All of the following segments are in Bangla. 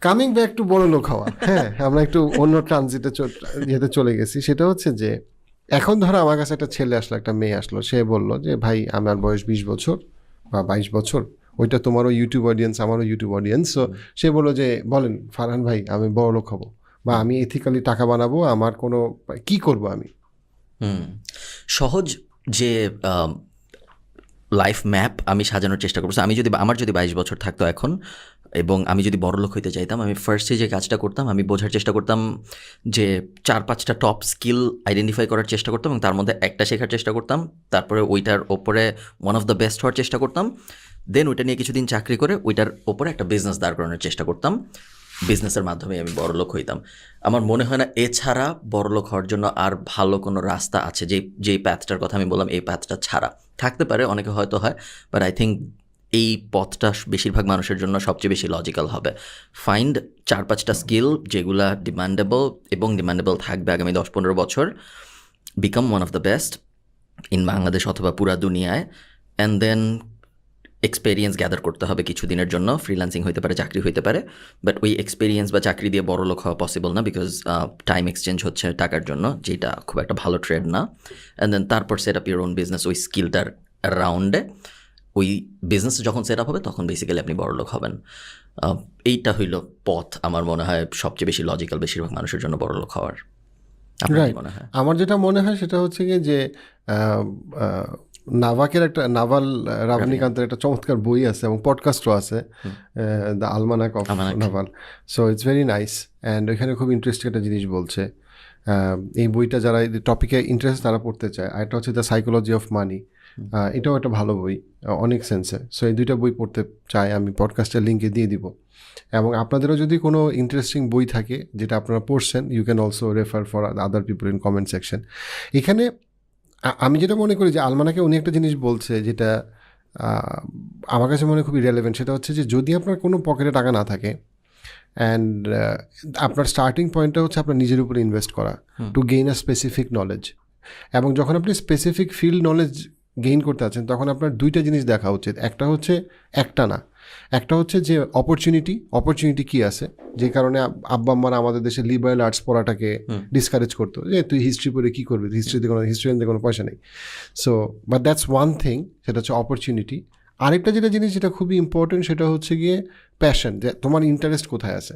কামিং ব্যাক টু বড় লোক হওয়া। হ্যাঁ আমরা একটু অন্য ট্রানজিটে ইয়েতে চলে গেছি। সেটা হচ্ছে যে এখন ধরো আমার কাছে একটা ছেলে আসলো একটা মেয়ে আসলো। সে বলল যে ভাই আমার বয়স বিশ বছর বা বাইশ বছর। ওইটা তোমারও ইউটিউব অডিয়েন্স আমারও ইউটিউব অডিয়েন্স সো সে বলল যে বলেন ফারহান ভাই আমি বড় লোক হব বা আমি এথিক্যালি টাকা বানাবো আমার কোনো কি করব আমি? সহজ যে লাইফ ম্যাপ আমি সাজানোর চেষ্টা So, আমি যদি আমার যদি বাইশ বছর থাকতো এখন এবং আমি যদি বড় লোক হইতে চাইতাম, আমি ফার্স্টে যে কাজটা করতাম, আমি বোঝার চেষ্টা করতাম যে চার পাঁচটা টপ স্কিল আইডেন্টিফাই করার চেষ্টা করতাম এবং তার মধ্যে একটা শেখার চেষ্টা করতাম। তারপরে ওইটার ওপরে ওয়ান অফ দ্য বেস্ট হওয়ার চেষ্টা করতাম। দেন ওইটা নিয়ে কিছুদিন চাকরি করে ওইটার ওপরে একটা বিজনেস দাঁড় করানোর চেষ্টা করতাম। বিজনেসের মাধ্যমে আমি বড়লোক হইতাম। আমার মনে হয় না, এছাড়া বড়লোক হওয়ার জন্য আর ভালো কোনো রাস্তা আছে যেই যেই প্যাথটার কথা আমি বললাম, এই প্যাথটা ছাড়া। থাকতে পারে, অনেকে হয়তো হয় বাট আই থিঙ্ক এই পথটা বেশিরভাগ মানুষের জন্য সবচেয়ে বেশি লজিক্যাল হবে। ফাইন্ড চার পাঁচটা স্কিল যেগুলা ডিমান্ডেবল এবং ডিমান্ডেবল থাকবে আগামী দশ পনেরো বছর। Become one of the best in Bangladesh অথবা পুরা দুনিয়ায়। অ্যান্ড দেন এক্সপেরিয়েন্স গ্যাদার করতে হবে কিছু দিনের জন্য। ফ্রিল্যান্সিং হইতে পারে, চাকরি হইতে পারে। বাট ওই এক্সপেরিয়েন্স বা চাকরি দিয়ে বড় লোক হওয়া পসিবল না বিকজ টাইম এক্সচেঞ্জ হচ্ছে টাকার জন্য, যেটা খুব একটা ভালো ট্রেড না। অ্যান্ড দেন তারপর set up your own business ওই স্কিলটার রাউন্ডে ওই বিজনেস যখন সেট আপ হবে তখন বেসিক্যালি আপনি বড় লোক হবেন এইটা হইল পথ আমার মনে হয় সবচেয়ে বেশি লজিক্যাল বেশিরভাগ মানুষের জন্য বড় লোক হওয়ার কি. মনে হয়? আমার যেটা মনে হয় সেটা হচ্ছে গিয়ে যে নাভাকের একটা নাভাল আহ, রজনীকান্তের একটা চমৎকার বই আছে এবং পডকাস্টও আছে the almanack of. Naval so it's very nice and ওইখানে খুব ইন্টারেস্টিং একটা জিনিস বলছে। এই বইটা যারা এই টপিকে ইন্টারেস্ট তারা পড়তে চায়। আর একটা হচ্ছে দ্য সাইকোলজি অফ মানি এটাও একটা ভালো বই। অনেক সেন্সে সো এই দুইটা বই পড়তে চাই আমি পডকাস্টের লিঙ্কে দিয়ে দিব। এবং আপনাদেরও যদি কোনো ইন্টারেস্টিং বই থাকে যেটা আপনারা পড়ছেন you can also refer for other people in comment section এখানে আমি যেটা মনে করি যে আলমানাকে উনি একটা জিনিস বলছে যেটা আমার কাছে মনে খুবই রেলেভেন্ট সেটা হচ্ছে যে যদি আপনার কোনো পকেটে টাকা না থাকে অ্যান্ড আপনার স্টার্টিং পয়েন্টটা হচ্ছে আপনার নিজের উপরে ইনভেস্ট করা to gain a specific knowledge এবং যখন আপনি স্পেসিফিক ফিল্ড নলেজ গেইন করতে আছেন তখন আপনার দুইটা জিনিস দেখা উচিত। একটা হচ্ছে একটা না একটা হচ্ছে যে অপরচুনিটি অপরচুনিটি কী আছে? যে কারণে আব- আব্বা আম্মারা আমাদের দেশে লিবারেল আর্টস পড়াটাকে ডিসকারেজ করতো। যে তুই হিস্ট্রি পড়ে কী করবি? হিস্ট্রিতে কোনো হিস্ট্রিয়ানদের কোনো পয়সা নেই। So but that's one thing সেটা হচ্ছে অপরচুনিটি আরেকটা যেটা জিনিস যেটা খুবই ইম্পর্টেন্ট সেটা হচ্ছে গিয়ে প্যাশন যে তোমার ইন্টারেস্ট কোথায় আছে?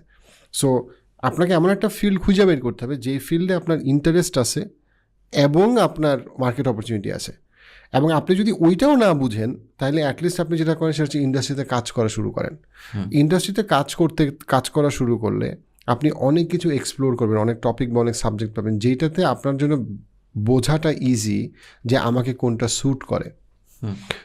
সো আপনাকে এমন একটা ফিল্ড খুঁজে বের করতে হবে যে ফিল্ডে আপনার ইন্টারেস্ট আছে এবং আপনার মার্কেট অপরচুনিটি আছে। এবং আপনি যদি ওইটাও না বুঝেন তাহলে অ্যাটলিস্ট আপনি যেটা করেন সেটা হচ্ছে ইন্ডাস্ট্রিতে কাজ করা শুরু করেন। ইন্ডাস্ট্রিতে কাজ করতে কাজ করা শুরু করলে আপনি অনেক কিছু এক্সপ্লোর করবেন অনেক টপিক বা অনেক সাবজেক্ট পাবেন যেটাতে আপনার জন্য বোঝাটা ইজি যে আমাকে কোনটা স্যুট করে।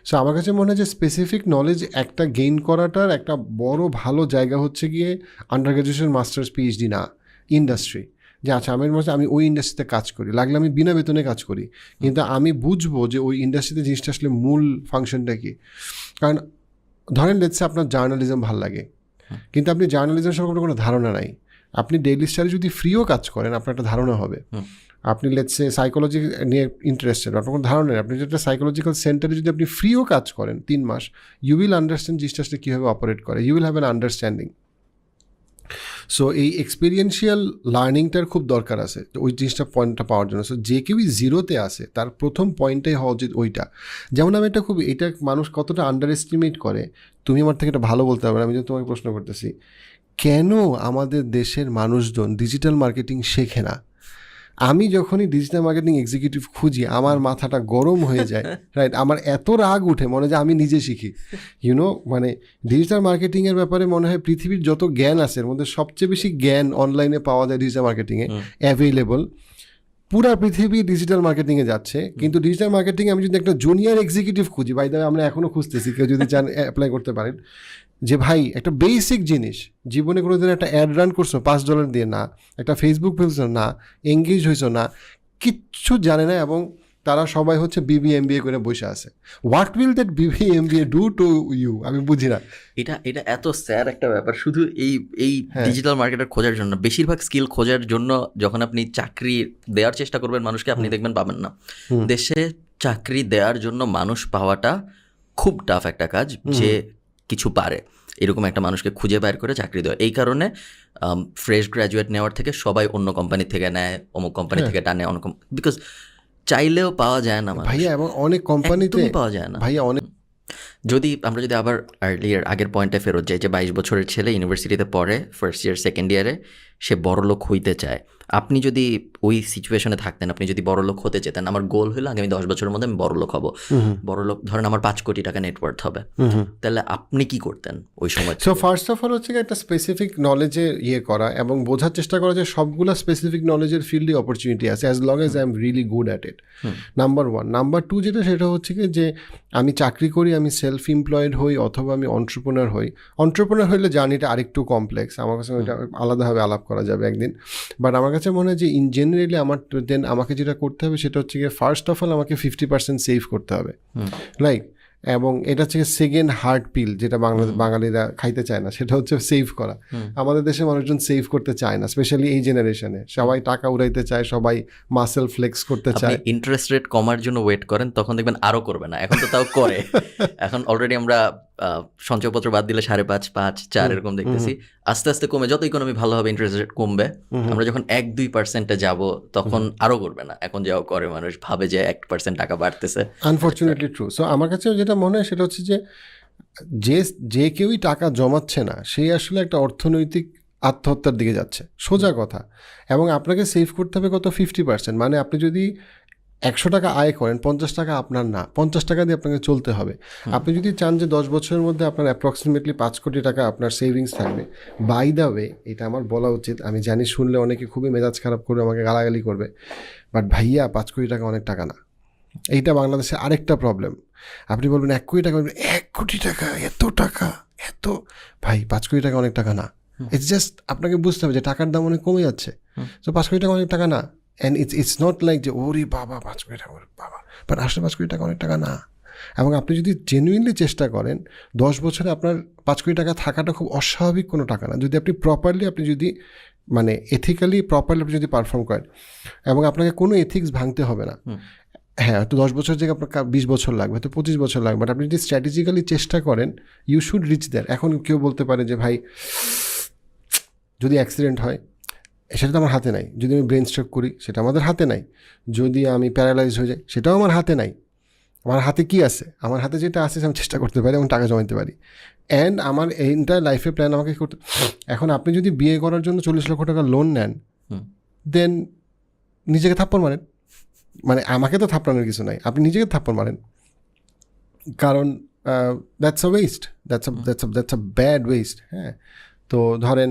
সো আমার কাছে মনে হয় যে স্পেসিফিক নলেজ একটা গেইন করাটার একটা বড় ভালো জায়গা হচ্ছে গিয়ে আন্ডার গ্রাজুয়েশন মাস্টার্স পিএইচডি না ইন্ডাস্ট্রি যে আচ্ছা আমি মনে আমি ওই ইন্ডাস্ট্রিতে কাজ করি। লাগলে আমি বিনা বেতনে কাজ করি। কিন্তু আমি বুঝব যে ওই ইন্ডাস্ট্রিতে জিনিসটা আসলে মূল ফাংশনটা কি। কারণ ধরেন লেটসে আপনার জার্নালিজম ভালো লাগে। কিন্তু আপনি জার্নালিজম সম্পর্কে কোনো ধারণা নাই। আপনি ডেইলি স্টারে যদি ফ্রিও কাজ করেন আপনার একটা ধারণা হবে। আপনি লেটসে সাইকোলজি নিয়ে ইন্টারেস্টেড আপনার কোনো ধারণা নেই। আপনি যেটা সাইকোলজিক্যাল সেন্টারে যদি আপনি ফ্রিও কাজ করেন তিন মাস ইউ উইল আন্ডারস্ট্যান্ড জিনিসটা কীভাবে অপারেট করে। You will have an understanding so এই এক্সপিরিয়েন্সিয়াল লার্নিংটার খুব দরকার আছে। ওই জিনিসটা পয়েন্টটা পাওয়ার জন্য। সো যে কেউই জিরোতে আসে তার প্রথম পয়েন্টটাই হওয়া উচিত ওইটা। যেমন আমি এটা খুব, এটা মানুষ কতটা আন্ডার এস্টিমেট করে, তুমি আমার থেকে এটা ভালো বলতে পারবে আমি যদি তোমাকে প্রশ্ন করতেছি, কেন আমাদের দেশের মানুষজন ডিজিটাল মার্কেটিং শেখে না? আমি যখনই ডিজিটাল মার্কেটিং এক্সিকিউটিভ খুঁজি আমার মাথাটা গরম হয়ে যায় রাইট আমার এত রাগ উঠে মনে হয় যে আমি নিজে শিখি। ইউনো মানে ডিজিটাল মার্কেটিংয়ের ব্যাপারে মনে হয় পৃথিবীর যত জ্ঞান আছে এর মধ্যে সবচেয়ে বেশি জ্ঞান অনলাইনে পাওয়া যায় ডিজিটাল মার্কেটিংয়ে অ্যাভেলেবল পুরা পৃথিবী ডিজিটাল মার্কেটিংয়ে যাচ্ছে কিন্তু ডিজিটাল মার্কেটিংয়ে আমি যদি একটা জুনিয়র এক্সিকিউটিভ খুঁজি বাই দ্য আমরা এখনও খুঁজতেছি কেউ যদি চান অ্যাপ্লাই করতে পারেন। যে ভাই একটা বেসিক জিনিস জীবনে কোনো দিন একটা অ্যাড রান করছ পাঁচ ডলার দিয়ে না একটা ফেসবুক পেয়েছ না এঙ্গেজ হয়েছো না কিচ্ছু জানে না এবং তারা সবাই হচ্ছে বিবি এম করে বসে আছে। What will that BB M do to you আমি বুঝি না। এটা এটা এত স্যার একটা ব্যাপার। শুধু এই এই হ্যাঁ। ডিজিটাল মার্কেটার খোঁজার জন্য বেশিরভাগ স্কিল খোঁজার জন্য যখন আপনি চাকরি দেওয়ার চেষ্টা করবেন মানুষকে আপনি দেখবেন পাবেন না। দেশে চাকরি দেওয়ার জন্য মানুষ পাওয়াটা খুব টাফ একটা কাজ যে কিছু পারে। এরকম একটা মানুষকে খুঁজে বের করে চাকরি দেওয়া। এই কারণে ফ্রেশ গ্র্যাজুয়েট নেওয়ার থেকে সবাই অন্য কোম্পানি থেকে নেয় অমুক কোম্পানি থেকে টানে অন্য বিকজ চাইলেও পাওয়া যায় না ভাইয়া এবং অনেক কোম্পানিতে পাওয়া যায় না। ভাইয়া অনেক যদি আমরা যদি আবার আর্লিয়ার আগের পয়েন্টে ফেরত যাই যে বাইশ বছরের ছেলে ইউনিভার্সিটিতে পড়ে ফার্স্ট ইয়ার সেকেন্ড ইয়ারে সে বড় লোক হইতে চায়। আপনি যদি ওই সিচুয়েশনে থাকতেন আপনি যদি বড় লোক হতে চেতেন আমার গোল হলো আগামী দশ বছরের মধ্যে আমি বড় লোক হব। বড় লোক ধরেন আমার পাঁচ কোটি টাকা নেটওয়ার্থ হবে। তাহলে আপনি কি করতেন ওই সময় সো ফার্স্ট অফ অল হচ্ছে একটা স্পেসিফিক নলেজে ইয়ে করা এবং বোঝার চেষ্টা করা যে সবগুলো স্পেসিফিক নলেজের ফিল্ডে অপরচুনিটি আছে as long as I am really good at it number one number two যেটা সেটা হচ্ছে কি যে আমি চাকরি করি আমি সেলফ এমপ্লয়েড হই অথবা আমি অন্টারপ্রনার হই। অন্টারপ্রনার হইলে জার্নিটা আরেকটু কমপ্লেক্স আমার কাছে ওইটা আলাদাভাবে আলাপ করা যাবে একদিন। বাট আমার কাছে মনে হয় যে ইন জেনারেলি আমার দেন আমাকে যেটা করতে হবে সেটা হচ্ছে গিয়ে ফার্স্ট অফ অল আমাকে ফিফটি পার্সেন্ট সেভ করতে হবে। লাইক এবং এটা হচ্ছে সেকেন্ড হার্ট পিল যেটা বাংলা বাঙালিরা খাইতে চায় না সেটা হচ্ছে সেভ করা। আমাদের দেশে মানুষজন সেভ করতে চায় না স্পেশালি এই জেনারেশনে সবাই টাকা উড়াইতে চায় সবাই মাসেল ফ্লেক্স করতে চায়। ইন্টারেস্ট রেট কমার জন্য ওয়েট করেন তখন দেখবেন আরও করবে না এখন তো তাও করে। এখন অলরেডি আমরা সঞ্চয়পত্র বাদ দিলে সাড়ে পাঁচ পাঁচ চার এরকম দেখতেছি। আস্তে আস্তে কমে যত ইকোনমি ভালো হবে ইন্টারেস্ট রেট কমবে আমরা যখন এক দুই পার্সেন্টে যাব তখন আরও করবে না। এখন যাও করে মানুষ ভাবে যে এক পার্সেন্ট টাকা বাড়তেছে। আনফর্চুনেটলি ট্রু সো আমার কাছে যেটা মনে হয় সেটা হচ্ছে যে যে যে কেউই টাকা জমাচ্ছে না সেই আসলে একটা অর্থনৈতিক আত্মহত্যার দিকে যাচ্ছে। সোজা কথা। এবং আপনাকে সেভ করতে হবে কত? ফিফটি পার্সেন্ট মানে আপনি যদি একশো টাকা আয় করেন পঞ্চাশ টাকা আপনার না পঞ্চাশ টাকা দিয়ে আপনাকে চলতে হবে। আপনি যদি চান যে দশ বছরের মধ্যে আপনার অ্যাপ্রক্সিমেটলি পাঁচ কোটি টাকা আপনার সেভিংস থাকবে বাই দ্য ওয়ে এটা আমার বলা উচিত আমি জানি শুনলে অনেকে খুবই মেজাজ খারাপ করবে আমাকে গালাগালি করবে বাট ভাইয়া পাঁচ কোটি টাকা অনেক টাকা না। এইটা বাংলাদেশে আরেকটা প্রবলেম আপনি বলবেন এক কোটি টাকা এক কোটি টাকা এত টাকা এত ভাই পাঁচ কোটি টাকা অনেক টাকা না। ইটস জাস্ট আপনাকে বুঝতে হবে যে টাকার দাম অনেক কমে যাচ্ছে। তো পাঁচ কোটি টাকা অনেক টাকা না। And it's it's not like যে ওরে বাবা পাঁচ কোটি টাকা ওরে বাবা। বাট আসলে পাঁচ কোটি টাকা অনেক টাকা না। এবং আপনি যদি জেনুইনলি চেষ্টা করেন দশ বছরে আপনার পাঁচ কোটি টাকা থাকাটা খুব অস্বাভাবিক কোনো টাকা না। যদি আপনি প্রপারলি আপনি যদি মানে এথিক্যালি প্রপারলি আপনি যদি পারফর্ম করেন এবং আপনাকে কোনো এথিক্স ভাঙতে হবে না। হ্যাঁ হয়তো দশ বছর জায়গায় আপনার বিশ বছর লাগবে হয়তো পঁচিশ বছর লাগবে। বাট আপনি যদি স্ট্র্যাটেজিক্যালি চেষ্টা করেন ইউ শুড রিচ দেয়ার এখন কেউ বলতে পারে যে ভাই যদি অ্যাক্সিডেন্ট হয় সেটা তো আমার হাতে নাই। যদি আমি ব্রেন স্ট্রোক করি সেটা আমাদের হাতে নাই। যদি আমি প্যারালাইজ হয়ে যাই সেটাও আমার হাতে নাই। আমার হাতে কি আছে? আমার হাতে যেটা আছে আমি চেষ্টা করতে পারি এবং টাকা জমাতে পারি। অ্যান্ড আমার এন্টার লাইফের প্ল্যান আমাকে করতে এখন আপনি যদি বিয়ে করার জন্য চল্লিশ লক্ষ টাকা লোন নেন দেন নিজেকে থাপ্পড় মারেন। মানে আমাকে তো থাপ্পড়ানোর কিছু নাই আপনি নিজেকে থাপ্পড় মারেন। কারণ that's a waste that's that's a that's a bad waste হ্যাঁ। তো ধরেন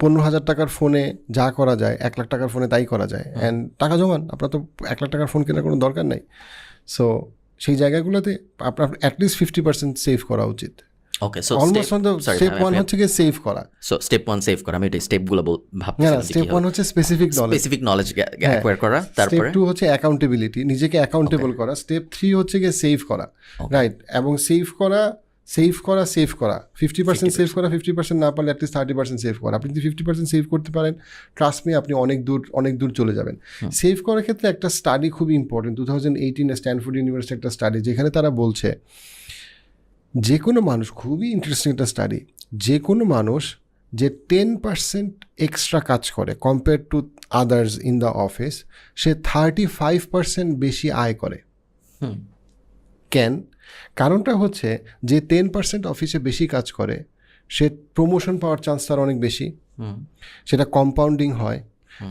পনেরো হাজার টাকার ফোনে যা করা যায় এক লাখ টাকার ফোনে তাই করা যায়। অ্যান্ড টাকা জমান আপনার তো এক লাখ টাকার ফোন কেনার কোনো দরকার নাই। সো সেই জায়গাগুলোতে আপনার অ্যাটলিস্ট ফিফটি পার্সেন্ট সেভ করা উচিত। Okay so almost on the step হচ্ছে সেভ করা। সো স্টেপ সেভ করা আমি এটা না স্টেপ হচ্ছে স্পেসিফিক নলেজ স্পেসিফিক নলেজ হ্যাঁ। অ্যাকোয়ার করা স্টেপ হচ্ছে অ্যাকাউন্টেবিলিটি নিজেকে অ্যাকাউন্টেবল করা। স্টেপ থ্রি হচ্ছে সেভ করা। রাইট এবং সেভ করা সেভ করা সেভ করা। ফিফটি পার্সেন্ট সেভ করা ফিফটি পার্সেন্ট না পারলে অ্যাটলিস্ট থার্টি পার্সেন্ট সেভ করা। আপনি যদি ফিফটি পার্সেন্ট সেভ করতে পারেন ট্রাস্ট মি আপনি অনেক দূর অনেক দূর চলে যাবেন। সেভ করার ক্ষেত্রে একটা স্টাডি খুবই ইম্পর্টেন্ট টু থাউজেন্ড এইটিনে স্ট্যানফোর্ড ইউনিভার্সিটি একটা স্টাডি যেখানে তারা বলছে যে কোনো মানুষ খুবই ইন্টারেস্টিং একটা স্টাডি যে কোনো মানুষ যে টেন পার্সেন্ট এক্সট্রা কাজ করে compare to others in the office say thirty five percent বেশি আয় করে। হুম। কেন? কারণটা হচ্ছে যে টেন পার্সেন্ট অফিসে বেশি কাজ করে সে প্রমোশন পাওয়ার চান্স তার অনেক বেশি। সেটা কম্পাউন্ডিং হয়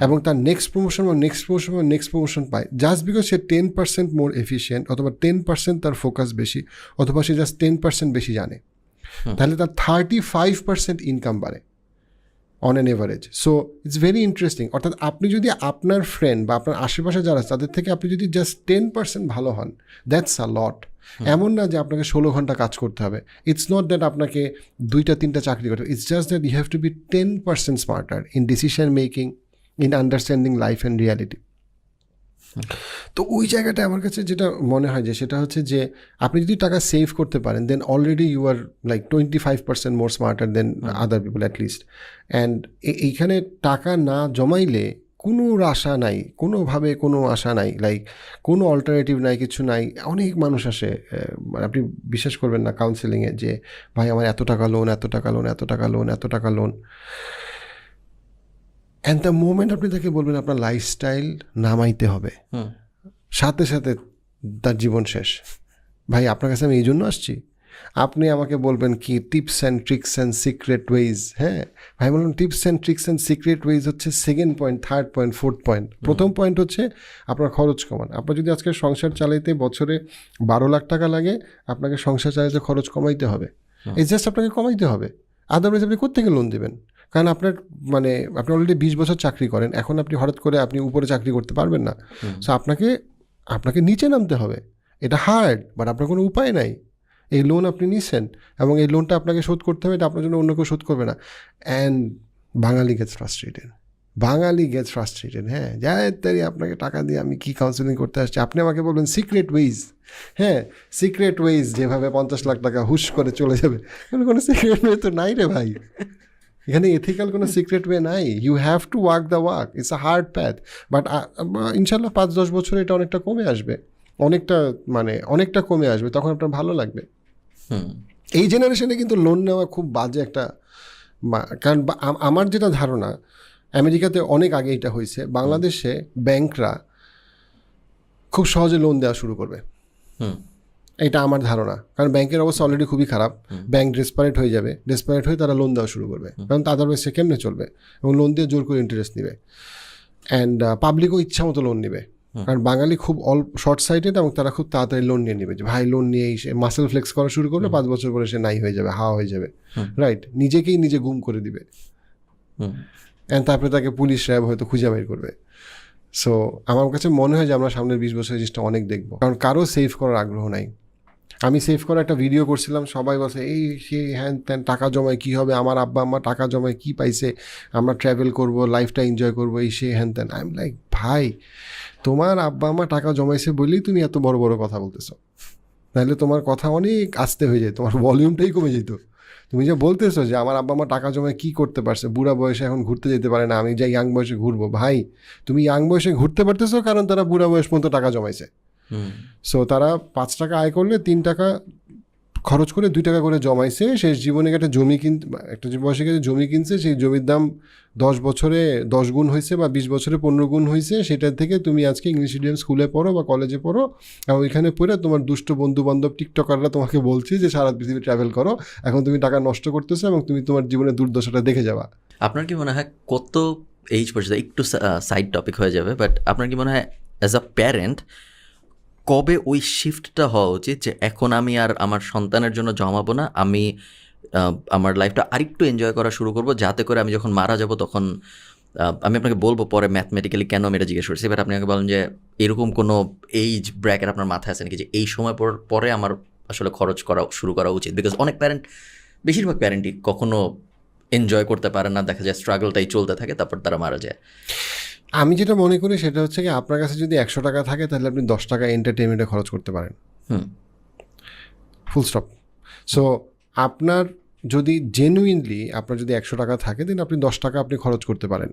এবং তার নেক্সট প্রমোশন বা নেক্সট প্রমোশন বা নেক্সট প্রমোশন পায়। জাস্ট বিকজ সে টেন পার্সেন্ট মোর এফিসিয়েন্ট অথবা টেন পার্সেন্ট তার ফোকাস বেশি অথবা সে জাস্ট টেন পার্সেন্ট বেশি জানে তাহলে তার থার্টি ফাইভ পার্সেন্ট ইনকাম বাড়ে। On an average so it's very interesting অর্থাৎ আপনি যদি আপনার ফ্রেন্ড বা আপনার আশেপাশে যারা আছে তাদের থেকে আপনি যদি জাস্ট টেন পার্সেন্ট ভালো হন দ্যাটস আ লট এমন না যে আপনাকে ষোলো ঘণ্টা কাজ করতে হবে। ইটস নট দ্যাট আপনাকে দুইটা তিনটা চাকরি করতে হবে। It's just that you have to be ten percent smarter in decision making in understanding life and reality তো ওই জায়গাটা আমার কাছে যেটা মনে হয় যে সেটা হচ্ছে যে আপনি যদি টাকা সেভ করতে পারেন then already you are like twenty five percent more smarter than other people at least and এইখানে টাকা না জমাইলে কোনো আশা নাই কোনোভাবে কোনো আশা নাই লাইক কোনো অল্টারনেটিভ নাই কিছু নাই। অনেক মানুষ আসে মানে আপনি বিশ্বাস করবেন না কাউন্সেলিংয়ে যে ভাই আমার এত টাকা লোন এত টাকা লোন এত টাকা লোন এত টাকা লোন অ্যান্ড দ্য মোমেন্ট আপনি তাকে বলবেন আপনার লাইফস্টাইল নামাইতে হবে সাথে সাথে তার জীবন শেষ। ভাই আপনার কাছে আমি এই জন্য আসছি। আপনি আমাকে বলবেন কি tips and tricks and secret ways হ্যাঁ? ভাই বললাম tips and tricks and secret ways হচ্ছে second point third point fourth point প্রথম পয়েন্ট হচ্ছে আপনার খরচ কমান। আপনার যদি আজকে সংসার চালাইতে বছরে বারো লাখ টাকা লাগে আপনাকে সংসার চালাইতে খরচ কমাইতে হবে। এই জাস্ট আপনাকে কমাইতে হবে। আদারওয়াইজ আপনি কোথেকে লোন দেবেন? কারণ আপনার মানে আপনি অলরেডি বিশ বছর চাকরি করেন এখন আপনি হঠাৎ করে আপনি উপরে চাকরি করতে পারবেন না। সো আপনাকে আপনাকে নিচে নামতে হবে। এটা হার্ড বাট আপনার কোনো উপায় নাই। এই লোন আপনি নিছেন এবং এই লোনটা আপনাকে শোধ করতে হবে এটা আপনার জন্য অন্য কেউ শোধ করবে না। And Bengali gets frustrated Bengali gets frustrated হ্যাঁ। যায় তাই আপনাকে টাকা দিয়ে আমি কি কাউন্সেলিং করতে আসছি? আপনি আমাকে বলবেন সিক্রেট ওয়েজ হ্যাঁ সিক্রেট ওয়েজ যেভাবে পঞ্চাশ লাখ টাকা হুশ করে চলে যাবে। কোনো সিক্রেট ওয়ে তো নাই রে ভাই। এখানে এথিক্যাল কোনো সিক্রেট ওয়ে নাই। You have to work the work it's a hard path but ইনশাল্লাহ পাঁচ দশ বছরে এটা অনেকটা কমে আসবে। অনেকটা মানে অনেকটা কমে আসবে। তখন আপনার ভালো লাগবে। হুম। এই জেনারেশনে কিন্তু লোন নেওয়া খুব বাজে একটা কারণ আমার যেটা ধারণা আমেরিকাতে অনেক আগে এটা হয়েছে। বাংলাদেশে ব্যাংকরা খুব সহজে লোন দেওয়া শুরু করবে। হুম। এটা আমার ধারণা। কারণ ব্যাংকের অবস্থা অলরেডি খুবই খারাপ। ব্যাংক ডেসপারেট হয়ে যাবে। ডেসপারেট হয়ে তারা লোন দেওয়া শুরু করবে। কারণ আদারওয়াইজ সে কেমনে চলবে? এবং লোন দিয়ে জোর করে ইন্টারেস্ট নেবে। অ্যান্ড পাবলিকও ইচ্ছা মতো লোন নেবে। কারণ বাঙালি খুব অল্প শর্ট সাইটেড এবং তারা খুব তাড়াতাড়ি লোন নিয়ে নেবে। যে ভাই লোন নিয়েই সে মাসেল ফ্লেক্স করা শুরু করলে পাঁচ বছর পরে সে নাই হয়ে যাবে হাওয়া হয়ে যাবে। রাইট নিজেকেই নিজে গুম করে দিবে। অ্যান্ড তারপরে তাকে পুলিশ র্যাব হয়তো খুঁজে বের করবে। সো আমার কাছে মনে হয় যে আমরা সামনের বিশ বছরের জিনিসটা অনেক দেখব। কারণ কারও সেভ করার আগ্রহ নাই। আমি সেভ করার একটা ভিডিও করছিলাম, সবাই বসে এই সেই হ্যান ত্যান, টাকা জমায় কী হবে? আমার আব্বা আম্মা টাকা জমায় কী পাইছে? আমরা ট্রাভেল করব লাইফটা এনজয় করব, এই সে হ্যান ত্যান। আই এম লাইক ভাই, তোমার আব্বা আম্মা টাকা জমাইছে বলেই তুমি এত বড় বড় কথা বলতেছো। নাহলে তোমার কথা অনেক আস্তে হয়ে যায় তোমার ভলিউমটাই কমে যেত। তুমি যে বলতেছো যে আমার আব্বা মা টাকা জমায় কী করতে পারছে, বুড়া বয়সে এখন ঘুরতে যেতে পারে না, আমি যাই ইয়াং বয়সে ঘুরবো, ভাই, তুমি ইয়াং বয়সে ঘুরতে পারতেছো কারণ তারা বুড়া বয়স পর্যন্ত টাকা জমাইছে। সো তারা পাঁচ টাকা আয় করলে তিন টাকা খরচ করে দুই টাকা করে জমাইছে। শেষ জীবনে একটা জমি কিনতে একটা যে বয়সে গেছে জমি কিনছে সেই জমির দাম দশ বছরে দশ গুণ হয়েছে বা বিশ বছরে পনেরো গুণ হয়েছে। সেটার থেকে তুমি আজকে ইংলিশ মিডিয়াম স্কুলে পড়ো বা কলেজে পড়ো এবং ওইখানে পড়ে তোমার দুষ্ট বন্ধু বান্ধব টিকটকাররা তোমাকে বলছে যে সারা পৃথিবী ট্রাভেল করো। এখন তুমি টাকা নষ্ট করতেছো এবং তুমি তোমার জীবনের দুর্দশাটা দেখে যাবা। আপনার কি মনে হয় কত এইজ পর্যন্ত একটু সাইড টপিক হয়ে যাবে বাট আপনার কি মনে হয় অ্যাজ আ প্যারেন্ট কবে ওই শিফটটা হওয়া উচিত যে এখন আমি আর আমার সন্তানের জন্য জমাবো না, আমি আমার লাইফটা আরেকটু এনজয় করা শুরু করব, যাতে করে আমি যখন মারা যাব তখন আমি আপনাকে বলব পরে ম্যাথমেটিক্যালি কেন আমি এটা জিজ্ঞেস করছি। এবার আপনি আমাকে বলেন যে এরকম কোনো এইজ ব্র্যাকেট আপনার মাথায় আছে নাকি যে এই সময় পর, পরে আমার আসলে খরচ করা, শুরু করা উচিত? বিকজ অনেক প্যারেন্ট বেশিরভাগ প্যারেন্টই কখনো এনজয় করতে পারে না, দেখা যায় স্ট্রাগলটাই চলতে থাকে, তারপর তারা মারা যায়। আমি যেটা মনে করি সেটা হচ্ছে কি আপনার কাছে যদি একশো টাকা থাকে তাহলে আপনি দশ টাকা এন্টারটেনমেন্টে খরচ করতে পারেন। হুম। ফুল স্টপ সো আপনার যদি জেনুইনলি আপনার যদি একশো টাকা থাকে দেন আপনি দশ টাকা আপনি খরচ করতে পারেন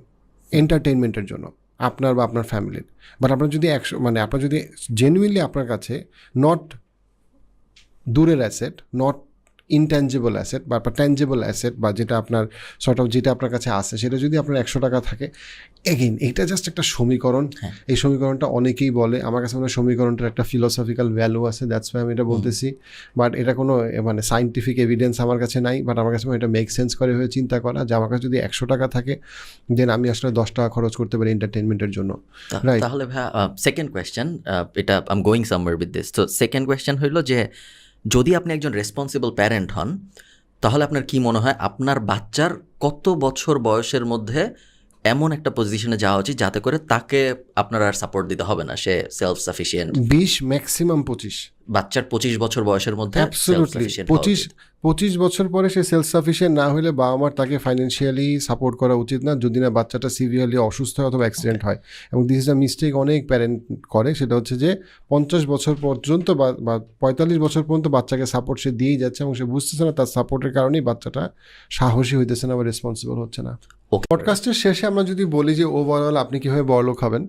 এন্টারটেনমেন্টের জন্য আপনার বা আপনার ফ্যামিলির বাট আপনার যদি একশো মানে আপনার যদি জেনুইনলি আপনার কাছে নট দূরের অ্যাসেট নট ইনট্যাঞ্জেবল অ্যাসেট বা ট্যাঞ্জেবল অ্যাসেট বা যেটা আপনার সর্ট অফ যেটা আপনার কাছে আছে সেটা যদি আপনার একশো টাকা থাকে এগেইন এইটা জাস্ট একটা সমীকরণ। হ্যাঁ। এই সমীকরণটা অনেকেই বলে আমার কাছে মনে হয় সমীকরণটার একটা ফিলোসফিক্যাল ভ্যালু আছে দ্যাটস ওয়াই আমি এটা বলতেছি। বাট এটা কোনো মানে সাইন্টিফিক এভিডেন্স আমার কাছে নাই বাট আমার কাছে মনে হয় এটা মেক সেন্স করে হয়ে চিন্তা করা যে আমার কাছে যদি একশো টাকা থাকে দেন আমি আসলে দশ টাকা খরচ করতে পারি এন্টারটেনমেন্টের জন্য। তাহলে ভাই সেকেন্ড কোয়েশ্চেন এটা I'm going somewhere with this তো সেকেন্ড কোয়েশ্চেন হইল যে যদি আপনি একজন রেসপন্সিবল প্যারেন্ট হন, তাহলে আপনার কি মনে হয়? আপনার বাচ্চার কত বছর বয়সের মধ্যে এমন একটা পজিশনে যাওয়া উচিত যাতে করে তাকে আপনার আর সাপোর্ট দিতে হবে না? সে সেলফ সাফিসিয়েন্ট বিশ ম্যাক্সিমাম পঁচিশ। বাচ্চার পঁচিশ বছর বয়সের মধ্যে পঁচিশ পঁচিশ বছর পরে সে সেলফ সাফিসিয়েন্ট না হলে বাবা মার তাকে ফাইন্যান্সিয়ালি সাপোর্ট করা উচিত না যদি না বাচ্চাটা সিভিয়ারলি অসুস্থ হয় অথবা অ্যাক্সিডেন্ট হয়। এবং দিস ইজ আ মিস্টেক অনেক প্যারেন্ট করে সেটা হচ্ছে যে পঞ্চাশ বছর পর্যন্ত বা বা পঁয়তাল্লিশ বছর পর্যন্ত বাচ্চাকে সাপোর্ট সে দিয়েই যাচ্ছে এবং সে বুঝতেছে না তার সাপোর্টের কারণেই বাচ্চাটা সাহসী হইতেছে না বা রেসপন্সিবল হচ্ছে না। ওকে পডকাস্টের শেষে আমরা যদি বলি যে ওভারঅল আপনি কীভাবে বড়লোক হবেন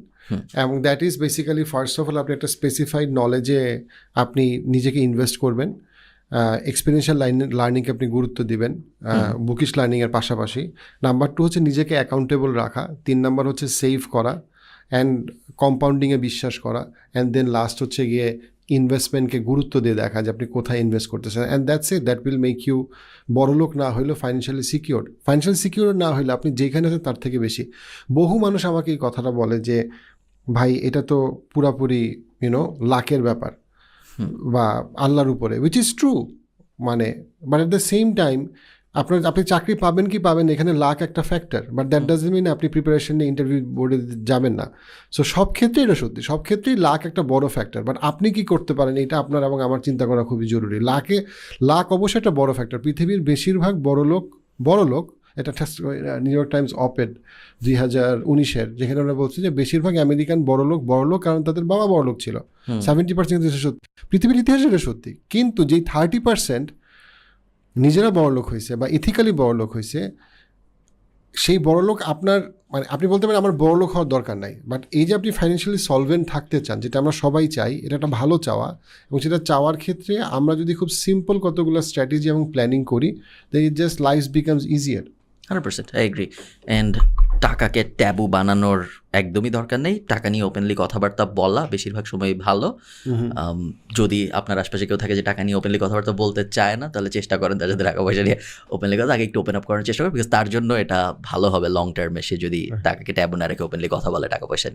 এবং that is basically first of all আপনি একটা স্পেসিফাইড নলেজে আপনি নিজেকে ইনভেস্ট করবেন এক্সপিরিয়েন্সিয়াল লাইন লার্নিংকে আপনি গুরুত্ব দিবেন বুকিশ লার্নিংয়ের পাশাপাশি। নাম্বার টু হচ্ছে নিজেকে অ্যাকাউন্টেবল রাখা তিন নাম্বার হচ্ছে সেভ করা অ্যান্ড কম্পাউন্ডিংয়ে বিশ্বাস করা অ্যান্ড দেন লাস্ট হচ্ছে গিয়ে ইনভেস্টমেন্টকে গুরুত্ব দিয়ে দেখা যে আপনি কোথায় ইনভেস্ট করতেছেন and that's it that will make you বড়লোক না হলেও ফাইন্যান্সিয়ালি সিকিউর ফাইন্যান্সিয়াল সিকিউর না হলে আপনি যেখানে আছেন তার থেকে বেশি। বহু মানুষ আমাকে এই কথাটা বলে যে ভাই এটা তো পুরাপুরি ইউনো লাকের ব্যাপার বা আল্লাহর উপরে উইচ ইজ ট্রু মানে but at the same time আপনার আপনি চাকরি পাবেন কি পাবেন এখানে লাক একটা factor but that does mean আপনি প্রিপারেশন নিয়ে ইন্টারভিউ বোর্ডে যাবেন না। সো সব ক্ষেত্রেই এটা সত্যি সব ক্ষেত্রেই লাক একটা বড় ফ্যাক্টর বাট আপনি কি করতে পারেন এটা আপনার এবং আমার চিন্তা করা খুবই জরুরি। লাকে লাক অবশ্যই একটা বড় ফ্যাক্টর পৃথিবীর বেশিরভাগ বড় লোক বড় লোক এটা নিউ ইয়র্ক টাইমস অপেড দুই হাজার উনিশের যেখানে আমরা বলছি যে বেশিরভাগ আমেরিকান বড় লোক বড় লোক কারণ তাদের বাবা বড় লোক ছিল। সেভেন্টি পার্সেন্ট সত্যি পৃথিবীর ইতিহাসে এটা সত্যি কিন্তু যেই থার্টি পার্সেন্ট নিজেরা বড়লোক হয়েছে বা ইথিক্যালি বড়লোক হয়েছে, সেই বড়লোক আপনার মানে আপনি বলতে পারেন আমার বড়লোক হওয়ার দরকার নাই বাট এই যে আপনি ফাইন্যান্সিয়ালি সলভেন্ট থাকতে চান, যেটা আমরা সবাই চাই, এটা একটা ভালো চাওয়া, এবং সেটা চাওয়ার ক্ষেত্রে আমরা যদি খুব সিম্পল কতগুলো স্ট্র্যাটেজি এবং প্ল্যানিং করি then it just life becomes easier hundred percent I agree and টাকাকে ট্যাবু বানানোর একদমই দরকার নেই। টাকা নিয়ে ওপেনলি কথাবার্তা বলা বেশিরভাগ সময় ভালো। যদি আপনার আশপাশে কেউ থাকে যে টাকা নিয়ে ওপেনলি কথাবার্তা বলতে চায় না তাহলে চেষ্টা করেন তার সাথে টাকা পয়সা নিয়ে ওপেনলি কথা আগে একটু ওপেন আপ করার চেষ্টা করেন বিকজ তার জন্য এটা ভালো হবে লং টার্মে সে যদি টাকাকে ট্যাবু না রেখে ওপেনলি কথা বলে টাকা পয়সা নিয়ে।